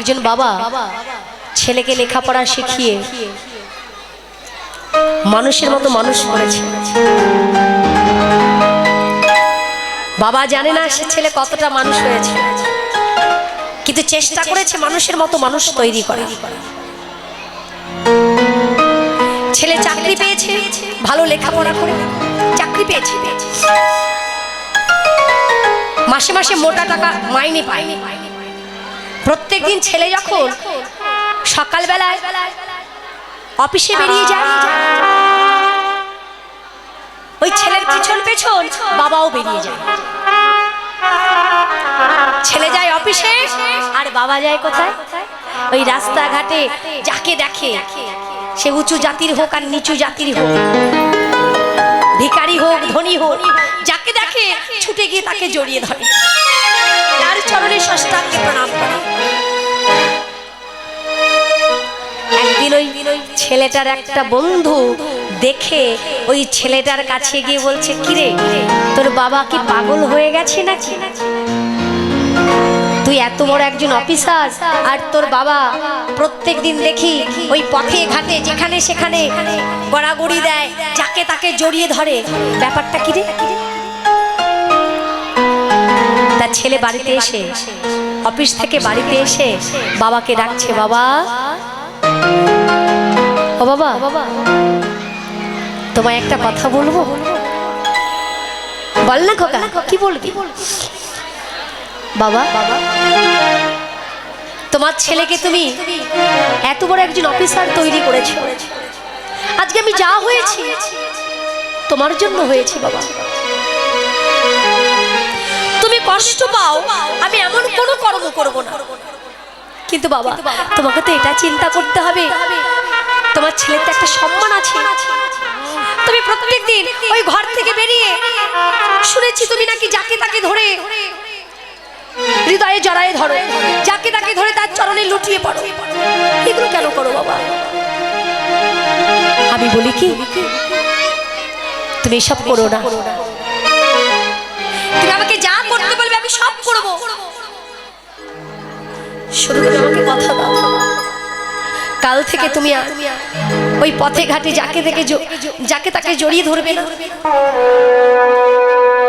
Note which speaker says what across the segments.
Speaker 1: একজন বাবা ছেলেকে লেখাপড়া শিখিয়ে মানুষের মতো মানুষ করেছে। বাবা জানে না সে ছেলে কতটা মানুষ হয়েছে। কিন্তু চেষ্টা করেছে মানুষের মতো মানুষ তৈরি করে। ছেলে চাকরি পেয়েছে, ভালো লেখাপড়া করে চাকরি পেয়েছে। মাসে মাসে মোটা টাকা মাইনে পায়। প্রত্যেক দিন ছেলে যখন সকালবেলায় অফিসে বেরিয়ে যায়, ওই ছেলের পিছন পেছন বাবাও বেরিয়ে যায়। ছেলে যায় অফিসে আর বাবা যায় কোথায়? ওই রাস্তাঘাটে যাকে দেখে। সে উঁচু জাতির হোক আর নিচু জাতির হোক। ভিখারি হোক, ধনী হোক, যাকে দেখে ছুটে গিয়ে তাকে জড়িয়ে ধরে। চরণে ষষ্ঠাঙ্গে প্রণাম করে। একদিন ওই ছেলেটার একটা বন্ধু দেখে ওই ছেলেটার কাছে গিয়ে বলছে, কিরে, তোর বাবা কি পাগল হয়ে গেছে নাকি? তুই এত বড় একজন অফিসার, আর তোর বাবা প্রত্যেক দিন দেখি ওই পথে, ঘাটে, যেখানে সেখানে গড়াগড়ি দেয়, যাকে তাকে জড়িয়ে ধরে। ব্যাপারটা কি রে? তার ছেলে বাড়িতে এসে, অফিস থেকে বাড়িতে এসে বাবাকে ডাকছে, বাবা। ও বাবা, তোমায় একটা কথা বলব? বল না খোকা, কি বলবি? বাবা বাবা তোমার ছেলেকে তুমি এত বড় একজন অফিসার তৈরি করেছ। আজকে আমি যা হয়েছি, তোমার জন্য হয়েছে, বাবা। তুমি কষ্ট পাও, আমি এমন কোনো কর্ম করব না। কিন্তু বাবা, তোমাকে তো এটা চিন্তা করতে হবে। তোমার ছেলের তো একটা সম্মান আছে। তুমি প্রত্যেক দিন ওই ঘর থেকে বেরিয়ে শুনেছি তুমি নাকি যাকে তাকে ধরে হৃদয়ে জড়ায়ে ধরো, যাকে তাকে ধরে তার চরণে লুটিয়ে পড়ো। এগুলো কেন করো বাবা? আমি বলি কি? তুমি এসব করো না। শুধু তুমি আমাকে কথা দাও। কাল থেকে তুমি ওই পথে ঘাটে যাকে জ- যাকে তাকে জড়িয়ে ধরবে। না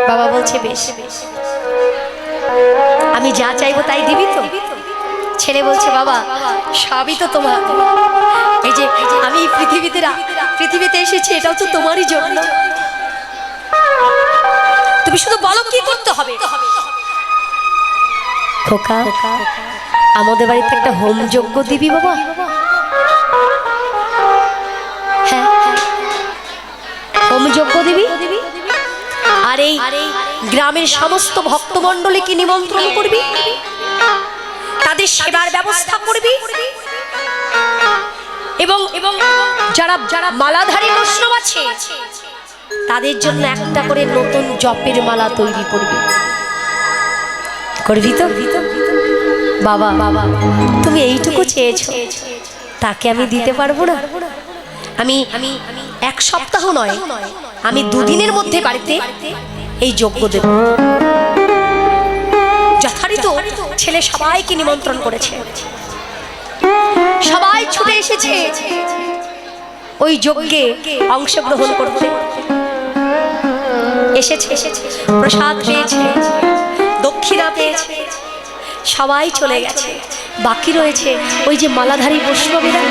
Speaker 1: বাবা বলছে বেশ। আমি যা চাইব তাই দিবি তো? ছেলে বলছে বাবা সবই তো তোমার। এই যে আমি পৃথিবীতে পৃথিবীতে এসেছি এটাও তো তোমারই জন্য। তুমি শুধু বলো কি করতে হবে? খোকা আমাদের বাড়িতে একটা হোম যজ্ঞ দিবি বাবা। হ্যাঁ হোম যজ্ঞ দিবি? আর এই গ্রামের সমস্ত ভক্তমণ্ডলীকে নিমন্ত্রণ করবি? তাদের সেবার ব্যবস্থা করবি? এবং এবং যারা যারা মালাধারী বৈষ্ণব আছে, তাদের জন্য একটা করে নতুন জপের মালা তৈরি করবি। করবি তো? বাবা বাবা বাবা তুমি এইটুকু চেয়েছো। তাকে আমি দিতে পারব না। আমি আমি এক সপ্তাহ নয়, আমি দুদিনের মধ্যে বাড়িতে এই যোগ্য দেব। যথারীত ছেলে সবাইকে নিমন্ত্রণ করেছে। সবাই ছুটে এসেছে। ওই যজ্ঞে অংশগ্রহণ করতে। এসেছে এসেছে, প্রসাদ পেয়েছে, দক্ষিণা পেয়েছে। সবাই চলে গেছে। বাকি রয়েছে ওই যে মালাধারী বৈষ্ণবেরা।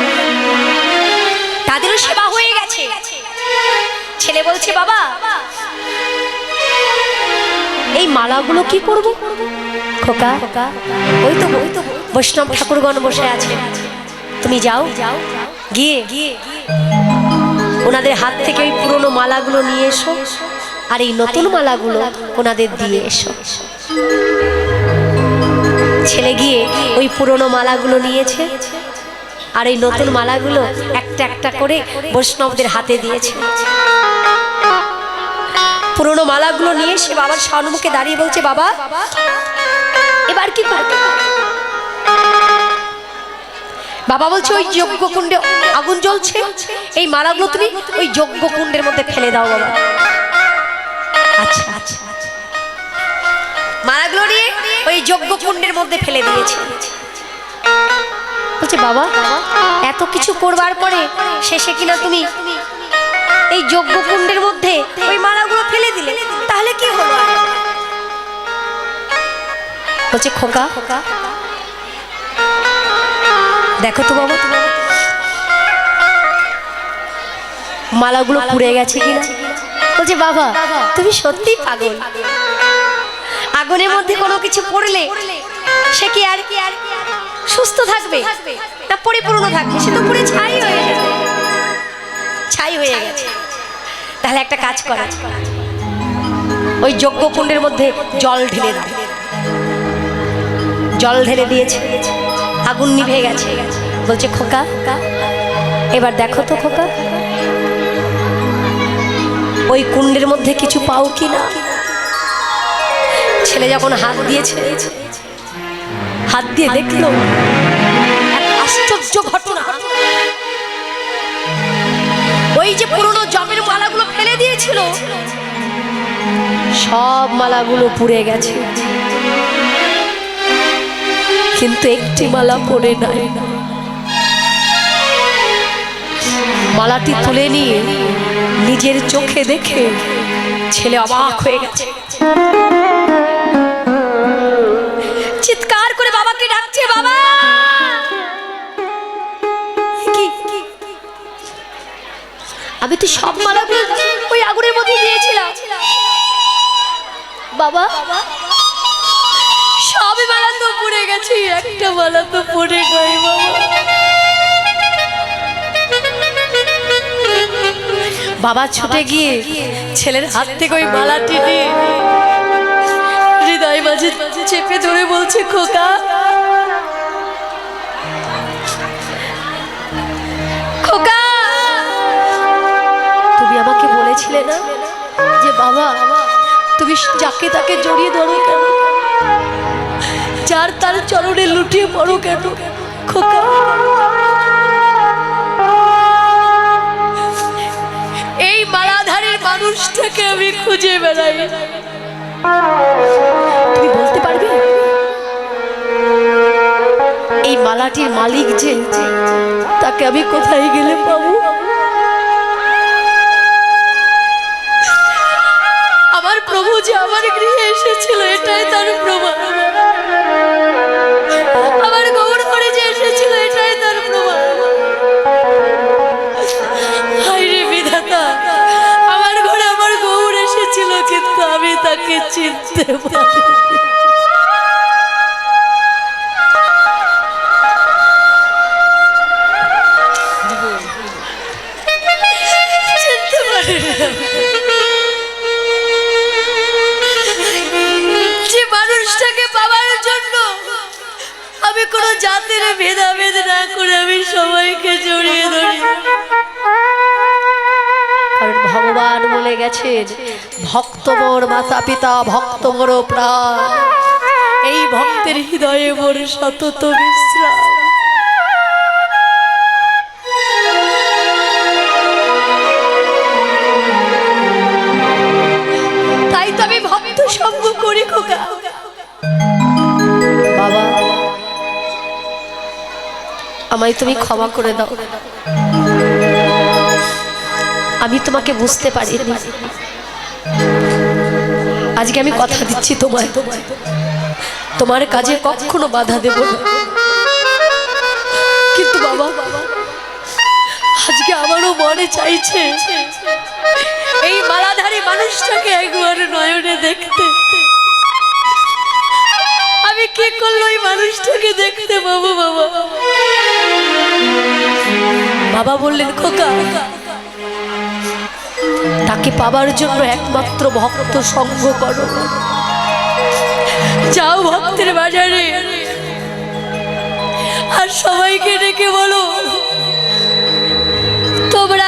Speaker 1: তাদেরও সেবা হয়ে গেছে। ছেলে বলছে, বাবা, এই মালাগুলো কি করব? খোকা, ওই তো ওই তো, বৈষ্ণব ঠাকুরগণ বসে আছে তুমি যাও যাও গিয়ে গিয়ে, ওনাদের হাত থেকে ওই পুরনো মালাগুলো নিয়ে এসো। আর এই নতুন মালাগুলো ওনাদের দিয়ে এসো। ছেলে গিয়ে ওই পুরনো মালাগুলো নিয়েছে। আর এই নতুন মালাগুলো একটা একটা করে বৈষ্ণবদের হাতে দিয়েছে। পুরনো মালাগুলো নিয়ে সে বাবার সম্মুখে দাঁড়িয়ে বলছে, বাবা, এবার কি করবে? বাবা বলছে, ওই যজ্ঞ কুণ্ডে আগুন জ্বলছে। এই মালাগুলো তুমি ওই যজ্ঞ কুণ্ডের মধ্যে ফেলে দাও, বাবা। আচ্ছা আচ্ছা। ওই যজ্ঞ কুণ্ডের মধ্যে ফেলে দিয়েছে। বলছে, বাবা, এত কিছু করবার পরে শেষে কিনা তুমি এই যজ্ঞ কুণ্ডের মধ্যে ওই মালাগুলো ফেলে দিলে, তাহলে কি হলো বলছে, খোকা খোকা দেখো তো বাবা, মালাগুলো পুড়ে গেছে কিনা? বলছে, বাবা, তুমি সত্যি পাগল। আগুনের মধ্যে কোনো কিছু পড়লে সে কি আর কি আর সুস্থ থাকবে? না পরিপূর্ণ থাকবে। সে তো পুরে ছাই হয়ে গেছে। ছাই হয়ে গেছে। তাহলে একটা কাজ করা। ওই যজ্ঞ কুণ্ডের মধ্যে জল ঢেলে দাও। জল ঢেলে দিয়েছে। আগুন নিভে গেছে। বলছে খোকা এবার দেখো তো খোকা। ওই কুণ্ডের মধ্যে কিছু পাও কি না ছেলে যখন হাত দিয়েছে হাত দিয়ে দেখল আশ্চর্য ঘটনা। ওই যে পুরনো জমের মালাগুলো ফেলে দিয়েছিল, সব মালাগুলো পুড়ে গেছে। কিন্তু একটি মালা পড়ে নাই। মালাটি তুলে নিয়ে নিজের চোখে দেখে ছেলে অবাক হয়ে গেছে। আমি তো সব মালাগুলো ওই আগুনের মধ্যে দিয়েছিলাম। বাবা সব মালা তো পড়ে গেছে, একটা মালা তো পড়ে নাই বাবা। বাবা ছুটে গিয়ে ছেলের হাত থেকে ওই মালাটি নিয়ে হৃদয় মাঝে চেপে ধরে বলছে, খোকা আমাকে বলেছিলে না যে বাবা, তুমি যাকে তাকে জড়িয়ে ধরো কেন? যার তার চরণে লুটিয়ে পড়ো কেন? খোকা। এই মালাধারীর মানুষটাকে আমি খুঁজে বেড়াই। তুমি বলতে পারবে? এই মালাটির মালিক যে, তাকে আমি কোথায় গেলে পাবো? যে আমার গৃহে এসেছিল, এটাই তার প্রমাণ। আমার গৌর করে যে এসেছিল, এটাই তার প্রমাণ। হায় রে বিধাতা, আমার ঘরে আমার গৌর এসেছিল কিন্তু আমি তাকে চিনতে পারি চিনতে কোনো জাতির ভেদাভেদ না করে আমি সবাইকে জড়িয়ে ধরি। কারণ ভগবান বলে গেছেন, ভক্ত মোর মাতা পিতা, ভক্ত মোর প্রাণ। এই ভক্তের হৃদয়ে মোর সতত বিশ্রাম। আমায় তুমি ক্ষমা করে দাও। আমি তোমাকে বুঝতে পারিনি। আজকে আমি কথা দিচ্ছি তোমায়। তোমার কাজে কখনো বাধা দেব না। কিন্তু বাবা আজকে আমারও মনে চাইছে এই মালাধারী মানুষটাকে একবার নয়নে দেখতে। আমি কে করল এই মানুষটাকে দেখতে? পাবো বাবা। বাবা বললেন, খোকা, তাকে পাবার জন্য একমাত্র ভক্ত সঙ্গ করো। যাও ভক্তের বাজারে। আর সবাইকে ডেকে বলো, তোমরা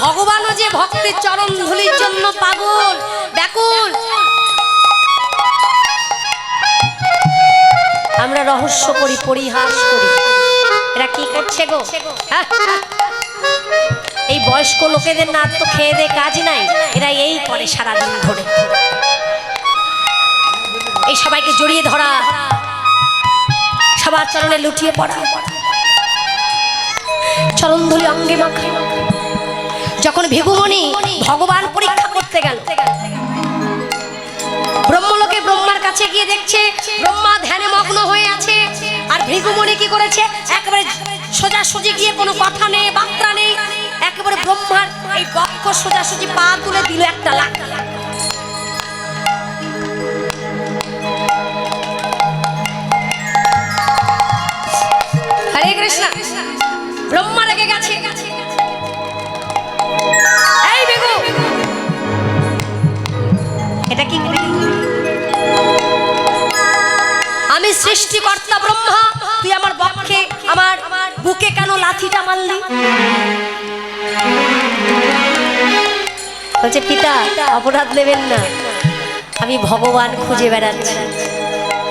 Speaker 1: ভগবানও যে ভক্তের চরণ ধুলির জন্য পাগল। ব্যাকুল। আমরা রহস্য করি, পরিহাস করি। এরা কি করছে গো? হ্যাঁ? এই বয়স্ক লোকেদের না তো খেয়ে দে কাজ নাই। এরা এই করে সারাদিন ধরে। এই সবাইকে জড়িয়ে ধরা। সবার চরণে লুটিয়ে পড়া। চরণ ধুলি অঙ্গে মাখা। যখন ভিগুমণি ভগবান পরীক্ষা করতে গেল, ব্রহ্মলোকে ব্রহ্মার কাছে গিয়ে দেখছে, ব্রহ্মা ধ্যানে মগ্ন হয়ে আছে। আর ভৃগুমণি কি করেছে? একেবারে সোজাসুজি গিয়ে কোনো কথা নেই, বার্তা নেই। একেবারে ব্রহ্মার এই বক্ষ সোজাসুজি পা তুলে দিল একটা লাখ। হরে কৃষ্ণ। সৃষ্টিকর্তা ব্রহ্মা। তুই আমার বক্ষে, আমার বুকে কেন লাথিটা মারলি? বলছে, পিতা, অপরাধ নেবেন না। আমি ভগবান খুঁজে বেড়াচ্ছি।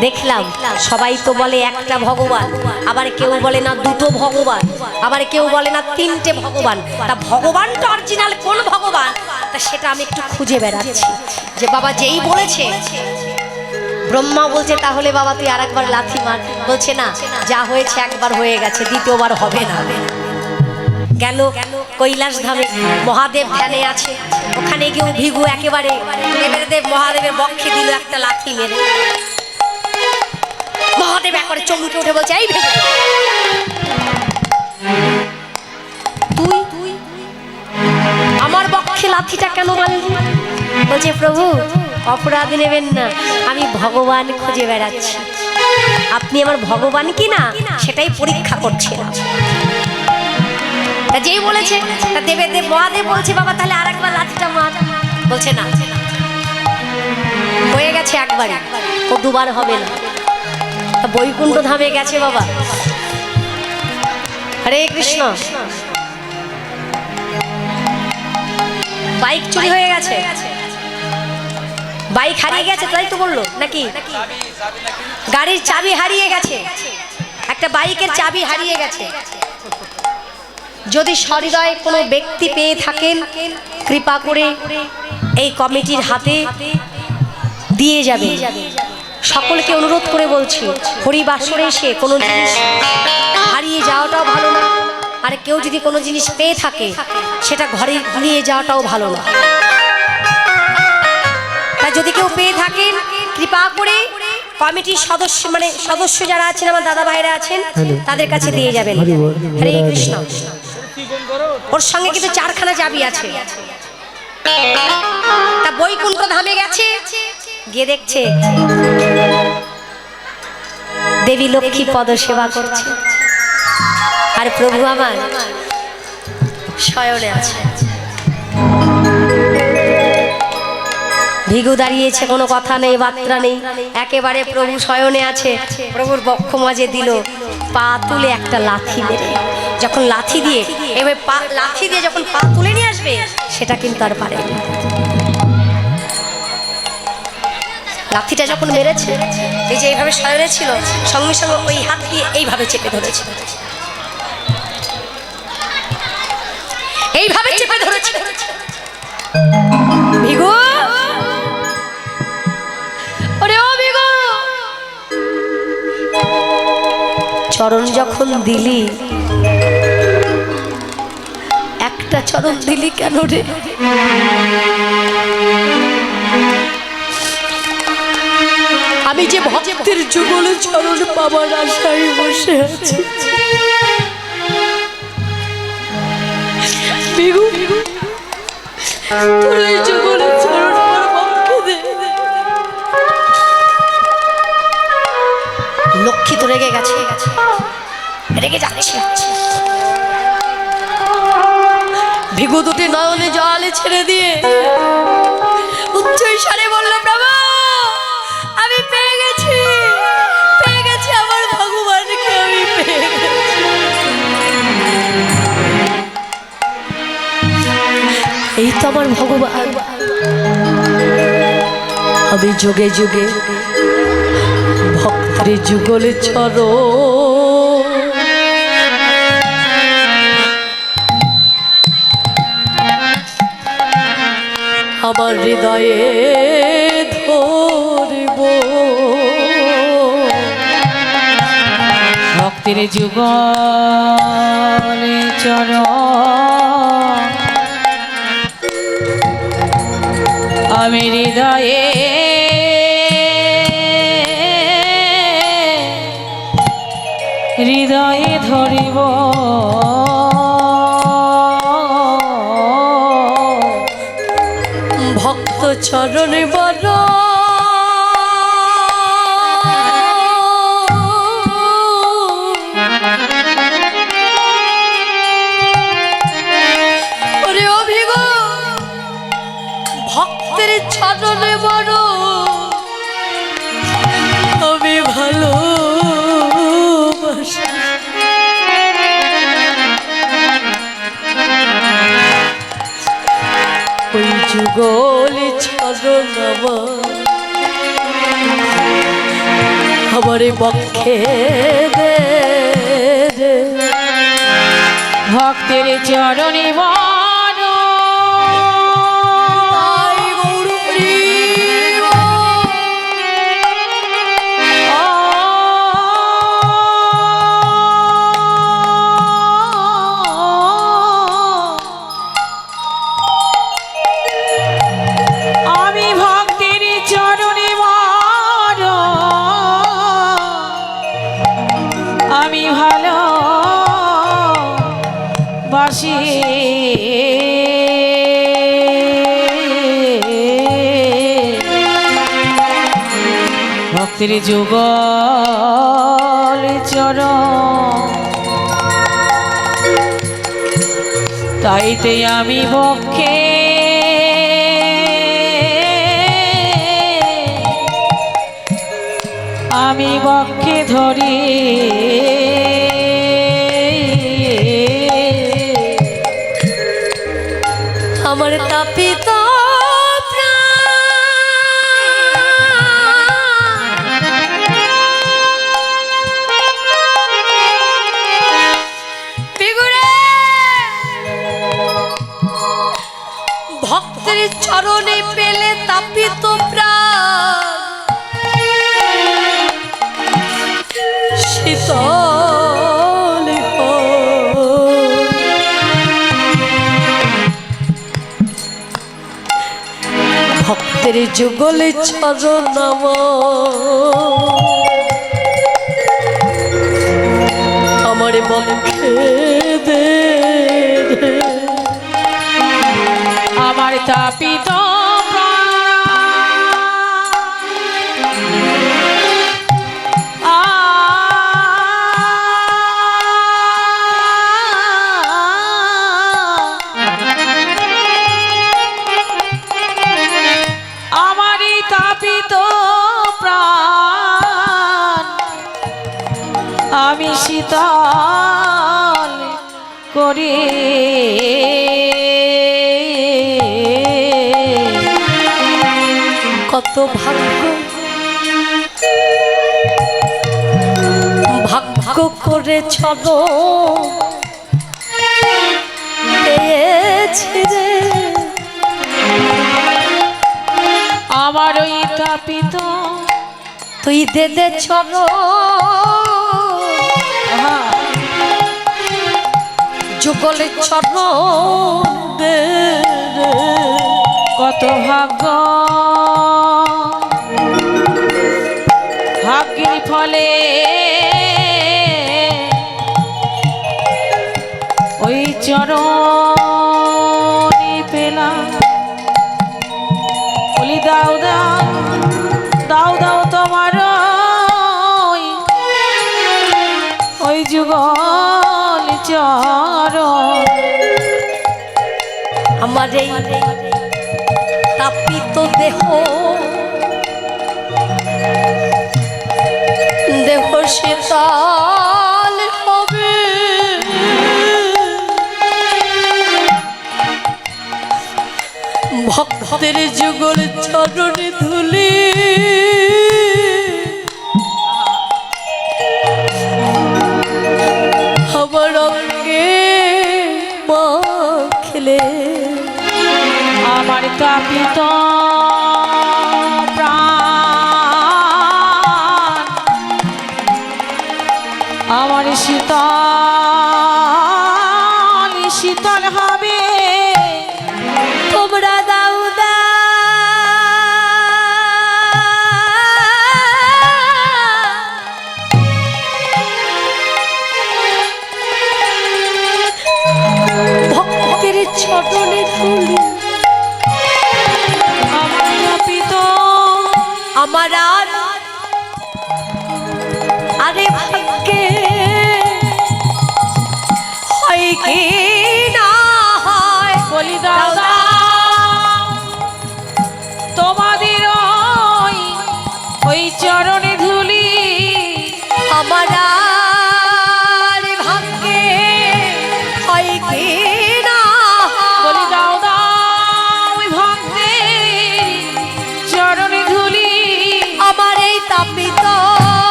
Speaker 1: দেখলাম, সবাই তো বলে একটা ভগবান। আবার কেউ বলে না দুটো ভগবান। আবার কেউ বলে না তিনটে ভগবান। তা ভগবানটা অরিজিনাল কোন ভগবান? তা সেটা আমি একটু খুঁজে বেড়াচ্ছি। যে বাবা যেই বলেছে ব্রহ্মা বলছে, তাহলে বাবা, তুই আর একবার লাথি মার। বলছে, না, যা হয়েছে একবার হয়ে গেছে, দ্বিতীয়বার হবে না। গেল কৈলাস ধামে মহাদেব ধ্যানে আছে। ওখানে গিয়েও ভিগু একেবারে দেব মহাদেবের বক্ষে দিল একটা লাথি মেরে। মহাদেব একবারে চমকে উঠে বলছে, এই তুই, আমার বক্ষে লাথিটা কেন মারলি? বলছে, প্রভু অপরাধ নেবেন না। আমি ভগবান খুঁজে বেড়াচ্ছি। আপনি আমার ভগবান কি না, সেটাই পরীক্ষা করছিলাম। তা যেই বলেছে, তা দেবে দেব মহাদেব বলছে, বাবা, তাহলে আর একবার লাঠিটা মার। বলছে, না। হয়ে গেছে একবার। ও দুবার হবে না। বৈকুণ্ঠ ধামে গেছে বাবা। হরে কৃষ্ণ। বাইক চুরি হয়ে গেছে। বাইক হারিয়ে গেছে, তাই তো বলল, নাকি? গাড়ির চাবি হারিয়ে গেছে। একটা বাইকের চাবি হারিয়ে গেছে। যদি সহৃদয় কোনো ব্যক্তি পেয়ে থাকেন, কৃপা করে এই কমিটির হাতে দিয়ে যাবে সকলকে অনুরোধ করে বলছি হরিবাসরে এসে কোনো জিনিস হারিয়ে যাওয়াটাও ভালো না, আর কেউ যদি কোনো জিনিস পেয়ে থাকে, সেটা ঘরে নিয়ে যাওয়াটাও ভালো না। তা যদি কেউ পেয়ে থাকেন কৃপা করে কমিটির সদস্য মানে সদস্য যারা আছেন আমার দাদা ভাইরা আছেন তাদের কাছে দিয়ে যাবেন। হরে কৃষ্ণ। ওর সঙ্গে কিন্তু চারখানা চাবি আছে। তা বৈকুণ্ঠ ধামে গেছে? গিয়ে দেখছে। দেবী লক্ষ্মী পদ সেবা করছে। আর প্রভু আমার শয়নে আছে। ভিগু দাঁড়িয়েছে, কোনো কথা নেই, বার্তা নেই। একেবারে প্রভু শয়নে আছে। প্রভুর বক্ষ মাঝে দিল, পা তুলে একটা লাথি মেরে। যখন লাথি দিয়ে এবার পা, লাথি দিয়ে যখন পা তুলে নিয়ে আসবে, সেটা কিন্তু আর পারে লাথিটা যখন মেরেছে, এই যে এইভাবে শয়নে ছিল, সঙ্গে সঙ্গে ওই হাত দিয়ে এইভাবে চেপে ধরেছে। এইভাবে চেপে ধরেছে। ভিগু! চরণ যখন দিলি, একটা চরণ দিলি কেন রে? আমি যে ভক্তের যুগল চরণ পাবার আশায় বসে আছি। তোর যুগল লক্ষ্মী তো রেগে গেছে। রেগে যাচ্ছে ভিগু দুটি নয়নে জলে ছেড়ে দিয়ে উচ্চ স্বরে বলল, প্রভু, আমি পেয়ে গেছি পেয়ে গেছি আমার ভগবানকে, আমি পেয়ে এই তো আমার ভগবান। আমি যুগে যুগে ভক্তের যুগলে চরো আমার হৃদয়ে ধরব।
Speaker 2: ভক্তের যুগলে চর আমি হৃদয়ে হৃদয়ে ধরিব।
Speaker 1: ভক্ত চরণে যুগল ছাড়ো আমার আমার বক্ষে দে
Speaker 2: ভক্তের চরণে বন
Speaker 1: তাই গৌরী।
Speaker 2: বাসি ভক্তির যুগল চরণ। তাইতে আমি বক্ষে। আমি বক্ষে ধরি।
Speaker 1: তাপিত ভক্তের চরণে পেলে তাপিত প্রাণ। শীতল ভক্তের যুগল চরণ আমার বক্ষে
Speaker 2: করে।
Speaker 1: কত ভাগ্য ভাগ্য করে ছদ
Speaker 2: আমার ওই তাপিত
Speaker 1: তুই দে দে যুগলে ছদ
Speaker 2: কত ভাগ্য। ভাগ্যের ফলে ওই চরণে পেলাম। বলি দাও দাও দাও দাও
Speaker 1: এই তাপিত দেহ। দেহ শীতল হবে। ভক্তের যুগল চরণে ধুলি। আমার
Speaker 2: তাপিত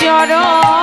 Speaker 2: চরণ